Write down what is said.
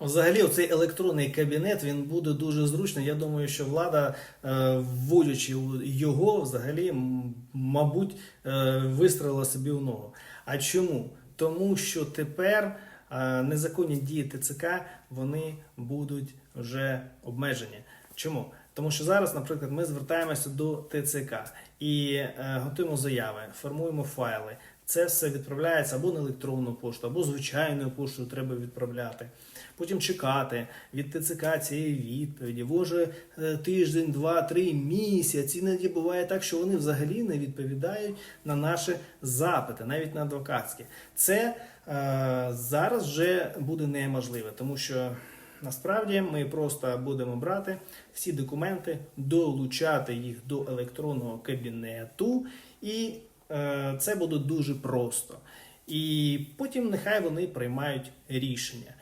Взагалі, цей електронний кабінет він буде дуже зручний. Я думаю, що влада, е, вводячи його, взагалі, мабуть, е, вистрелила собі в ногу. А чому? Тому що тепер е, незаконні дії ТЦК вони будуть вже обмежені. Чому? Тому що зараз, наприклад, ми звертаємося до ТЦК і е, готуємо заяви, формуємо файли. Це все відправляється або на електронну пошту, або звичайною поштою треба відправляти. Потім чекати від ТЦК цієї відповіді. Може е, тиждень, два, три місяць. Іноді буває так, що вони взагалі не відповідають на наші запити, навіть на адвокатські. Це е, зараз вже буде неможливо, тому що насправді ми просто будемо брати всі документи, долучати їх до електронного кабінету, і е, це буде дуже просто. І потім нехай вони приймають рішення.